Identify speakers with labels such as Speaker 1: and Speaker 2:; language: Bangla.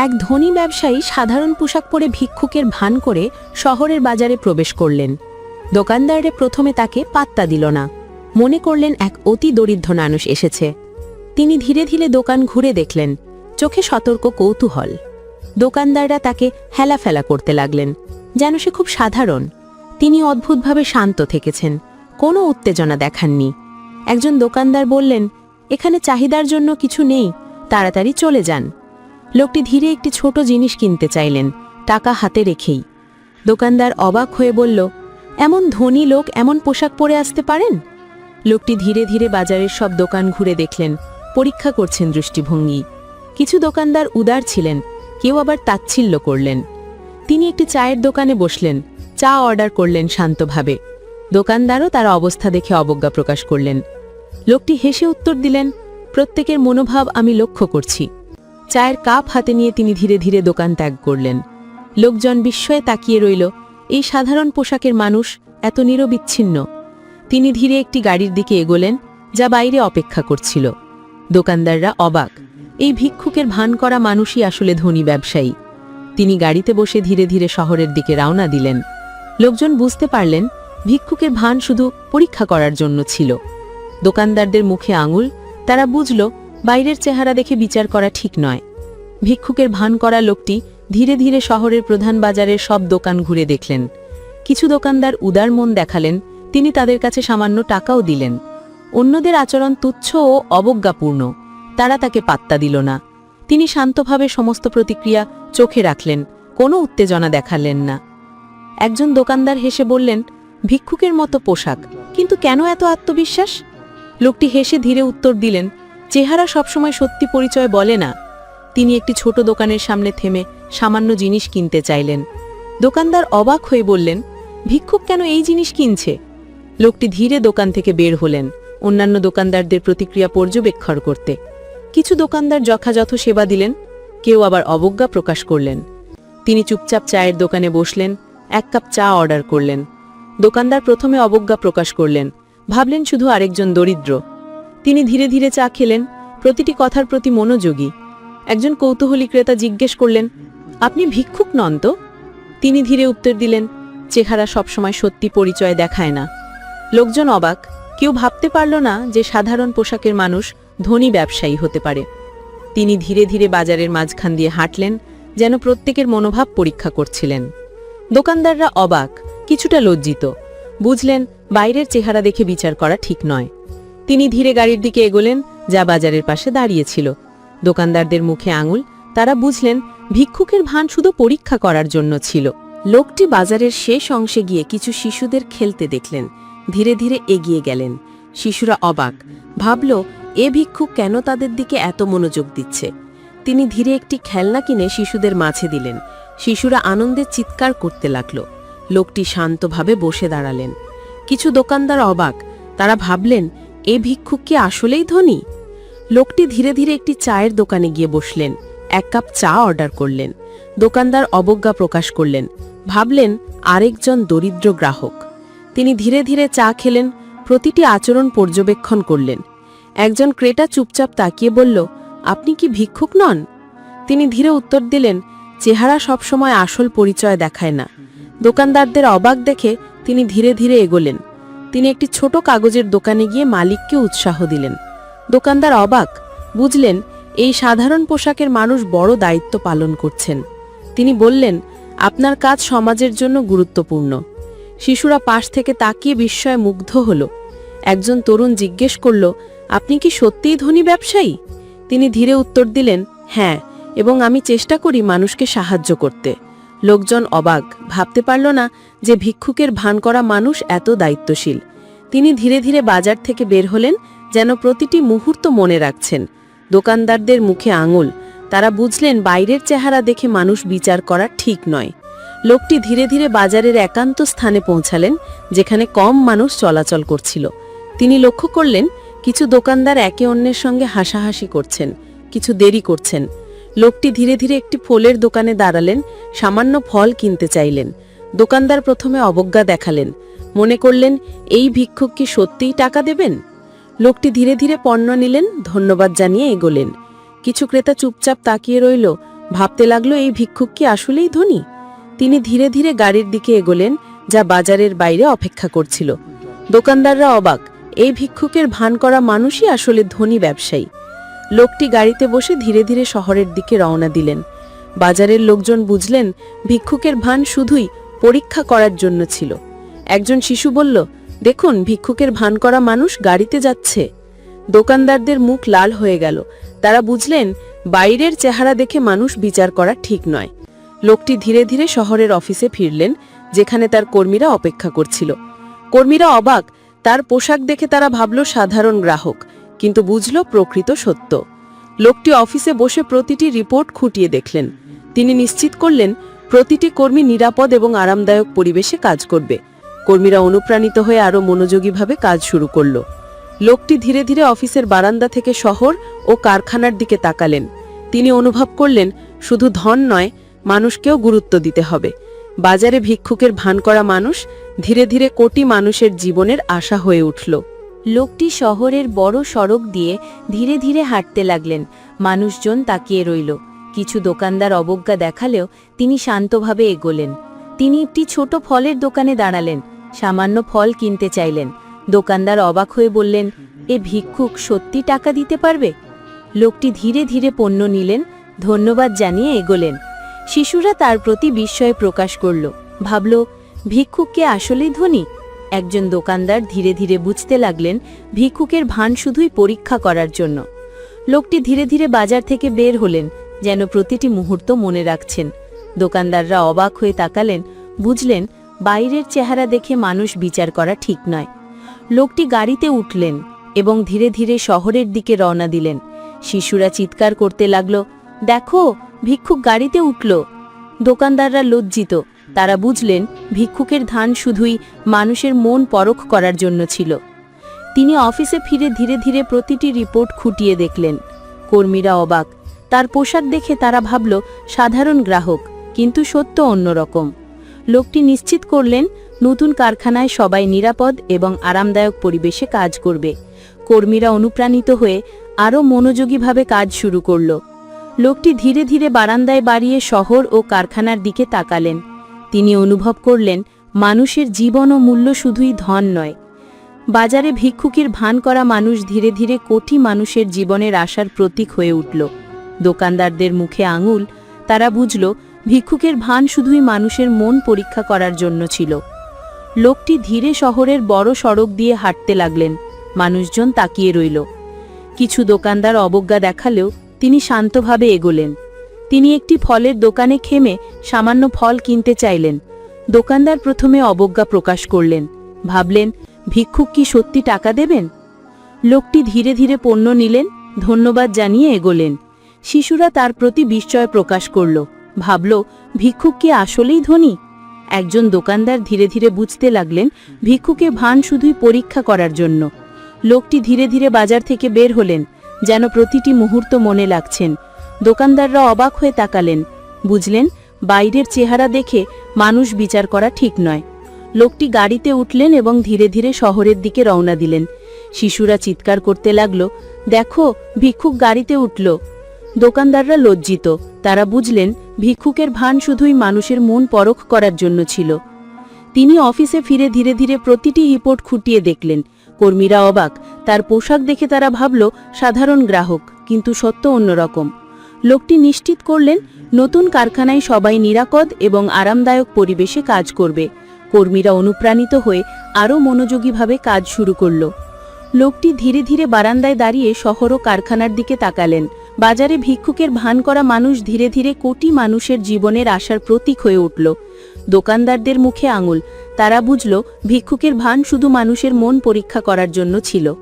Speaker 1: এক ধনী ব্যবসায়ী সাধারণ পোশাক পরে ভিক্ষুকের ভান করে শহরের বাজারে প্রবেশ করলেন। দোকানদারে প্রথমে তাকে পাত্তা দিল না। মনে করলেন এক অতি দরিদ্র মানুষ এসেছে। তিনি ধীরে ধীরে দোকান ঘুরে দেখলেন। চোখে সতর্ক কৌতূহল। দোকানদাররা তাকে হেলাফেলা করতে লাগলেন। যেন সে খুব সাধারণ। তিনি অদ্ভুতভাবে শান্ত থেকেছেন। কোনো উত্তেজনা দেখাননি। একজন দোকানদার বললেন, এখানে চাহিদার জন্য কিছু নেই। তাড়াতাড়ি চলে যান। লোকটি ধীরে একটি ছোট জিনিস কিনতে চাইলেন, টাকা হাতে রেখেই। দোকানদার অবাক হয়ে বলল, এমন ধনী লোক এমন পোশাক পরে আসতে পারেন? লোকটি ধীরে ধীরে বাজারের সব দোকান ঘুরে দেখলেন, পরীক্ষা করছেন দৃষ্টিভঙ্গি। কিছু দোকানদার উদার ছিলেন, কেউ আবার তাচ্ছিল্য করলেন। তিনি একটি চায়ের দোকানে বসলেন, চা অর্ডার করলেন শান্তভাবে। দোকানদারও তার অবস্থা দেখে অবজ্ঞা প্রকাশ করলেন। লোকটি হেসে উত্তর দিলেন, প্রত্যেকের মনোভাব আমি লক্ষ্য করছি। চায়ের কাপ হাতে নিয়ে তিনি ধীরে ধীরে দোকান ত্যাগ করলেন। লোকজন বিস্ময়ে তাকিয়ে রইল, এই সাধারণ পোশাকের মানুষ এত নিরবিচ্ছিন্ন। তিনি ধীরে একটি গাড়ির দিকে এগোলেন, যা বাইরে অপেক্ষা করছিল। দোকানদাররা অবাক, এই ভিক্ষুকের ভান করা মানুষই আসলে ধনী ব্যবসায়ী। তিনি গাড়িতে বসে ধীরে ধীরে শহরের দিকে রওনা দিলেন। লোকজন বুঝতে পারলেন, ভিক্ষুকের ভান শুধু পরীক্ষা করার জন্য ছিল। দোকানদারদের মুখে আঙুল, তারা বুঝল বাইরের চেহারা দেখে বিচার করা ঠিক নয়। ভিক্ষুকের ভান করা লোকটি ধীরে ধীরে শহরের প্রধান বাজারের সব দোকান ঘুরে দেখলেন। কিছু দোকানদার উদার মন দেখালেন, তিনি তাদের কাছে সামান্য টাকাও দিলেন। অন্যদের আচরণ তুচ্ছ ও অবজ্ঞাপূর্ণ, তারা তাকে পাত্তা দিল না। তিনি শান্তভাবে সমস্ত প্রতিক্রিয়া চোখে রাখলেন, কোনো উত্তেজনা দেখালেন না। একজন দোকানদার হেসে বললেন, ভিক্ষুকের মতো পোশাক, কিন্তু কেন এত আত্মবিশ্বাস? লোকটি হেসে ধীরে উত্তর দিলেন চেহারা সবসময় সত্যি পরিচয় বলে না। তিনি একটি ছোট দোকানের সামনে থেমে সামান্য জিনিস কিনতে চাইলেন। দোকানদার অবাক হয়ে বললেন, ভিক্ষুক কেন এই জিনিস কিনছে? লোকটি ধীরে দোকান থেকে বের হলেন, অন্যান্য দোকানদারদের প্রতিক্রিয়া পর্যবেক্ষণ করতে। কিছু দোকানদার যথাযথ সেবা দিলেন, কেউ আবার অবজ্ঞা প্রকাশ করলেন। তিনি চুপচাপ চায়ের দোকানে বসলেন, এক কাপ চা অর্ডার করলেন। দোকানদার প্রথমে অবজ্ঞা প্রকাশ করলেন, ভাবলেন শুধু আরেকজন দরিদ্র। তিনি ধীরে ধীরে চা খেলেন, প্রতিটি কথার প্রতি মনোযোগী। একজন কৌতূহলী ক্রেতা জিজ্ঞেস করলেন, আপনি ভিক্ষুক নন তো? তিনি ধীরে উত্তর দিলেন, চেহারা সবসময় সত্যি পরিচয় দেখায় না। লোকজন অবাক, কেউ ভাবতে পারল না যে সাধারণ পোশাকের মানুষ ধনী ব্যবসায়ী হতে পারে। তিনি ধীরে ধীরে বাজারের মাঝখান দিয়ে হাঁটলেন, যেন প্রত্যেকের মনোভাব পরীক্ষা করছিলেন। দোকানদাররা অবাক, কিছুটা লজ্জিত। বুঝলেন, বাইরের চেহারা দেখে বিচার করা ঠিক নয়। তিনি ধীরে গাড়ির দিকে এগোলেন, যা বাজারের পাশে দাঁড়িয়েছিল দোকানদারদের মুখে আঙুল, তারা বুঝলেন, ভিক্ষুকের ভান শুধু পরীক্ষা করার জন্য ছিল। লোকটি বাজারের শেষ অংশে গিয়ে কিছু শিশুদের খেলতে দেখলেন, ধীরে ধীরে এগিয়ে গেলেন। শিশুরা অবাক, ভাবল, এ ভিক্ষুক কেন তাদের দিকে এত মনোযোগ দিচ্ছে? তিনি ধীরে একটি খেলনা কিনে শিশুদের মাঝে দিলেন। শিশুরা আনন্দে চিৎকার করতে লাগল। লোকটি শান্তভাবে বসে দাঁড়ালেন। কিছু দোকানদার অবাক, তারা ভাবলেন এ ভিক্ষুক কি আসলেই ধনী? লোকটি ধীরে ধীরে একটি চায়ের দোকানে গিয়ে বসলেন, এক কাপ চা অর্ডার করলেন, দোকানদার অবজ্ঞা প্রকাশ করলেন, ভাবলেন আরেকজন দরিদ্র গ্রাহক। তিনি ধীরে ধীরে চা খেলেন, প্রতিটি আচরণ পর্যবেক্ষণ করলেন। একজন ক্রেতা চুপচাপ তাকিয়ে বলল, আপনি কি ভিক্ষুক নন? তিনি ধীরে উত্তর দিলেন, চেহারা সবসময় আসল পরিচয় দেখায় না। দোকানদারদের অবাক দেখে তিনি ধীরে ধীরে এগোলেন। তিনি একটি ছোট কাগজের দোকানে গিয়ে মালিককে উৎসাহ দিলেন। দোকানদার অবাক, বুঝলেন, এই সাধারণ পোশাকের মানুষ বড় দায়িত্ব পালন করছেন। তিনি বললেন, আপনার কাজ সমাজের জন্য গুরুত্বপূর্ণ। শিশুরা পাশ থেকে তাকিয়ে বিস্ময়ে মুগ্ধ হল। একজন তরুণ জিজ্ঞেস করল, আপনি কি সত্যিই ধনী ব্যবসায়ী? তিনি ধীরে উত্তর দিলেন হ্যাঁ এবং আমি চেষ্টা করি মানুষকে সাহায্য করতে। লোকজন অবাক। ভাবতে পারল না যে ভিক্ষুকের ভান করা মানুষ এত দায়িত্বশীল। তিনি ধীরে ধীরে বাজার থেকে বের হলেন, যেন প্রতিটি মুহূর্ত মনে রাখছেন। দোকানদারদের মুখে আঙুল। তারা বুঝলেন বাইরের চেহারা দেখে মানুষ বিচার করা ঠিক নয়। লোকটি ধীরে ধীরে বাজারের একান্ত স্থানে পৌঁছালেন, যেখানে কম মানুষ চলাচল করছিল। তিনি লক্ষ্য করলেন, কিছু দোকানদার একে অন্যের সঙ্গে হাসাহাসি করছেন, কিছু দেরি করছেন। লোকটি ধীরে ধীরে একটি ফলের দোকানে দাঁড়ালেন, সামান্য ফল কিনতে চাইলেন। দোকানদার প্রথমে অবজ্ঞা দেখালেন, মনে করলেন, এই ভিক্ষুক কি সত্যিই টাকা দেবেন? লোকটি ধীরে ধীরে পণ্য নিলেন, ধন্যবাদ জানিয়ে এগোলেন। কিছু ক্রেতা চুপচাপ তাকিয়ে রইল, ভাবতে লাগল, এই ভিক্ষুক কি আসলেই ধনী? তিনি ধীরে ধীরে গাড়ির দিকে এগোলেন, যা বাজারের বাইরে অপেক্ষা করছিল। দোকানদাররা অবাক, এই ভিক্ষুকের ভান করা মানুষই আসলে ধনী ব্যবসায়ী। লোকটি গাড়িতে বসে ধীরে ধীরে শহরের দিকে রওনা দিলেন। বাজারের লোকজন বুঝলেন, ভিক্ষুকের ভান শুধুই পরীক্ষা করার জন্য ছিল। একজন শিশু বলল, দেখুন, ভিক্ষুকের ভান করা মানুষ গাড়িতে যাচ্ছে। দোকানদারদের মুখ লাল হয়ে গেল। তারা বুঝলেন, বাইরের চেহারা দেখে মানুষ বিচার করা ঠিক নয়। লোকটি ধীরে ধীরে শহরের অফিসে ফিরলেন, যেখানে তার কর্মীরা অপেক্ষা করছিল। কর্মীরা অবাক, তার পোশাক দেখে তারা ভাবল, সাধারণ গ্রাহক। কিন্তু বুঝল প্রকৃত সত্য। লোকটি অফিসে বসে প্রতিটি রিপোর্ট খুঁটিয়ে দেখলেন। তিনি নিশ্চিত করলেন, প্রতিটি কর্মী নিরাপদ এবং আরামদায়ক পরিবেশে কাজ করবে। কর্মীরা অনুপ্রাণিত হয়ে আরও মনোযোগীভাবে কাজ শুরু করল। লোকটি ধীরে ধীরে অফিসের বারান্দা থেকে শহর ও কারখানার দিকে তাকালেন। তিনি অনুভব করলেন, শুধু ধন নয়, মানুষকেও গুরুত্ব দিতে হবে। বাজারে ভিক্ষুকের ভান করা মানুষ ধীরে ধীরে কোটি মানুষের জীবনের আশা হয়ে উঠল। লোকটি শহরের বড় সড়ক দিয়ে ধীরে ধীরে হাঁটতে লাগলেন। মানুষজন তাকিয়ে রইল। কিছু দোকানদার অবজ্ঞা দেখালেও তিনি শান্তভাবে এগোলেন। তিনি একটি ছোট ফলের দোকানে দাঁড়ালেন। সামান্য ফল কিনতে চাইলেন। দোকানদার অবাক হয়ে বললেন, এ ভিক্ষুক সত্যি টাকা দিতে পারবে? লোকটি ধীরে ধীরে পণ্য নিলেন, ধন্যবাদ জানিয়ে এগোলেন। শিশুরা তার প্রতি বিস্ময় প্রকাশ করল। ভাবল, ভিক্ষুককে আসলেই ধনী? একজন দোকানদার ধীরে ধীরে বুঝতে লাগলেন ভিক্ষুকের ভান শুধুই পরীক্ষা করার জন্য। লোকটি ধীরে ধীরে বাজার থেকে বের হলেন, যেন প্রতিটি মুহূর্ত মনে রাখছেন। দোকানদাররা অবাক হয়ে তাকালেন, বুঝলেন বাইরের চেহারা দেখে মানুষ বিচার করা ঠিক নয়। লোকটি গাড়িতে উঠলেন এবং ধীরে ধীরে শহরের দিকে রওনা দিলেন। শিশুরা চিৎকার করতে লাগল, দেখো, ভিক্ষুক গাড়িতে উঠল। দোকানদাররা লজ্জিত তারা বুঝলেন ভিক্ষুকের ধান শুধুই মানুষের মন পরখ করার জন্য ছিল। তিনি অফিসে ফিরে ধীরে ধীরে প্রতিটি রিপোর্ট খুঁটিয়ে দেখলেন। কর্মীরা অবাক। তার পোশাক দেখে তারা ভাবল, সাধারণ গ্রাহক, কিন্তু সত্য অন্যরকম লোকটি নিশ্চিত করলেন, নতুন কারখানায় সবাই নিরাপদ এবং আরামদায়ক পরিবেশে কাজ করবে। কর্মীরা অনুপ্রাণিত হয়ে আরও মনোযোগীভাবে কাজ শুরু করল। লোকটি ধীরে ধীরে বারান্দায় বাড়িয়ে শহর ও কারখানার দিকে তাকালেন। তিনি অনুভব করলেন, মানুষের জীবন ও মূল্য শুধুই ধন নয়। বাজারে ভিক্ষুকের ভান করা মানুষ ধীরে ধীরে কোটি মানুষের জীবনের আশার প্রতীক হয়ে উঠল। দোকানদারদের মুখে আঙুল, তারা বুঝল, ভিক্ষুকের ভান শুধুই মানুষের মন পরীক্ষা করার জন্য ছিল। লোকটি ধীরে শহরের বড় সড়ক দিয়ে হাঁটতে লাগলেন, মানুষজন তাকিয়ে রইল। কিছু দোকানদার অবজ্ঞা দেখালেও তিনি শান্তভাবে এগোলেন। তিনি একটি ফলের দোকানে খেমে সামান্য ফল কিনতে চাইলেন। দোকানদার প্রথমে অবজ্ঞা প্রকাশ করলেন। ভাবলেন, ভিক্ষুক কি সত্যি টাকা দেবেন? লোকটি ধীরে ধীরে পণ্য নিলেন, ধন্যবাদ জানিয়ে এগোলেন। শিশুরা তার প্রতি বিস্ময় প্রকাশ করল। ভাবল, ভিক্ষুক কি আসলেই ধনী? একজন দোকানদার ধীরে ধীরে বুঝতে লাগলেন, ভিক্ষুকে ভান শুধুই পরীক্ষা করার জন্য। লোকটি ধীরে ধীরে বাজার থেকে বের হলেন, যেন প্রতিটি মুহূর্ত মনে লাগছেন। দোকানদাররা অবাক হয়ে তাকালেন। বুঝলেন, বাইরের চেহারা দেখে মানুষ বিচার করা ঠিক নয়। লোকটি গাড়িতে উঠলেন এবং ধীরে ধীরে শহরের দিকে রওনা দিলেন। শিশুরা চিৎকার করতে লাগল, দেখো, ভিক্ষুক গাড়িতে উঠল। দোকানদাররা লজ্জিত। তারা বুঝলেন, ভিক্ষুকের ভান শুধুই মানুষের মন পরখ করার জন্য ছিল। তিনি অফিসে ফিরে ধীরে ধীরে প্রতিটি রিপোর্ট খুঁটিয়ে দেখলেন। কর্মীরা অবাক। তার পোশাক দেখে তারা ভাবল, সাধারণ গ্রাহক, কিন্তু সত্য অন্যরকম। লোকটি নিশ্চিত করলেন, নতুন কারখানায় সবাই নিরাপদ এবং আরামদায়ক পরিবেশে কাজ করবে। কর্মীরা অনুপ্রাণিত হয়ে আরও মনোযোগীভাবে কাজ শুরু করল। লোকটি ধীরে ধীরে বারান্দায় দাঁড়িয়ে শহর ও কারখানার দিকে তাকালেন। বাজারে ভিক্ষুকের ভান করা মানুষ ধীরে ধীরে কোটি মানুষের জীবনের আশার প্রতীক হয়ে উঠল। দোকানদারদের মুখে আঙুল। তারা বুঝল, ভিক্ষুকের ভান শুধু মানুষের মন পরীক্ষা করার জন্য ছিল।